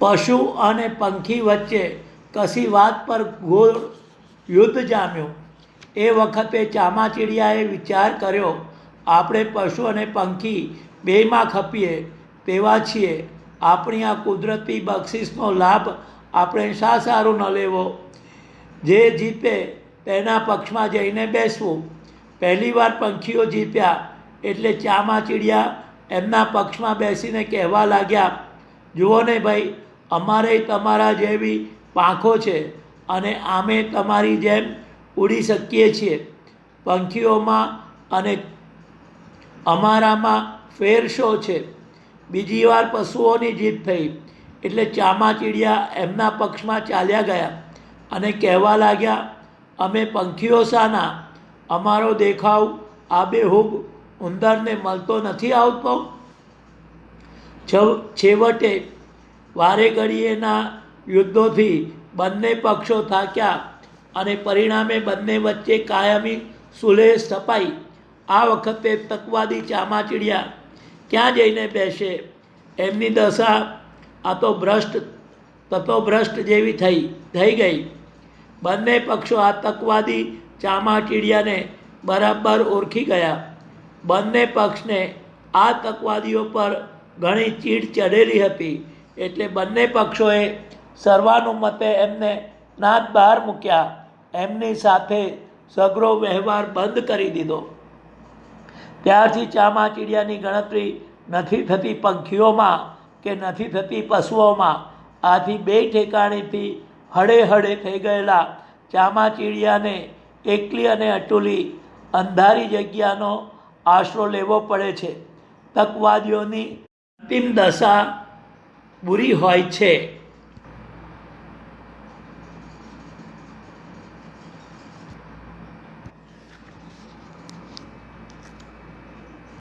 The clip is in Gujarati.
પશુ અને પંખી વચ્ચે કશી વાત પર ઘોર યુદ્ધ જામ્યું? એ વખતે ચામાચીડિયાએ વિચાર કર્યો, આપણે પશુ અને પંખી બેમાં ખપીએ તેવા છીએ. આપણી આ કુદરતી બક્ષિસનો લાભ આપણે શા સારું ન લેવો? જે જીતે તેના પક્ષમાં જઈને બેસવું. પહેલીવાર પંખીઓ જીત્યા, એટલે ચામાચીડિયા એમના પક્ષમાં બેસીને કહેવા લાગ્યા, જુઓ ને ભાઈ અમારે તમારા જેવી પાંખો છે અને આમે તમારી જેમ ઉડી શકીએ છીએ. પંખીઓમાં અને અમારામાં ફેર શો છે. બીજી વાર પશુઓની જીત થઈ. એટલે ચામાચીડિયા એમના પક્ષમાં ચાલ્યા ગયા અને કહેવા લાગ્યા, અમે પંખીઓ શાના અમારો દેખાવ આબેહૂબ ઉંદરને મળતો નથી આવતો. છેવટે વારે ઘડીએના યુદ્ધોથી બંને પક્ષો થાક્યા અને પરિણામે બંને વચ્ચે કાયમી સુલેહ સ્થપાઈ. આ વખતે તકવાદી ચામાચીડિયા ક્યાં જઈને બેસે? એમની દશા આ તો ભ્રષ્ટ તત્વભ્રષ્ટ જેવી થઈ થઈ ગઈ. બંને પક્ષો આ તકવાદી ચામાચીડિયાને બરાબર ઓળખી ગયા. બંને પક્ષને આ તકવાદીઓ પર ઘણી ચીડ ચડેલી હતી. એટલે બંને પક્ષોએ સર્વાનુમતે એમને નાદ બહાર મૂક્યા. એમની સાથે સઘળો વ્યવહાર બંધ કરી દીધો. ત્યારથી ચામાચીડિયાની ગણતરી નથી થતી પંખીઓમાં કે નથી થતી પશુઓમાં. આથી બે ઠેકાણેથી હળે હળે થઈ ગયેલા ચામાચીડિયાને એકલી અને અટુલી અંધારી જગ્યાનો આશરો લેવો પડે છે. તકવાદીઓની અંતિમ દશા બુરી હોય છે.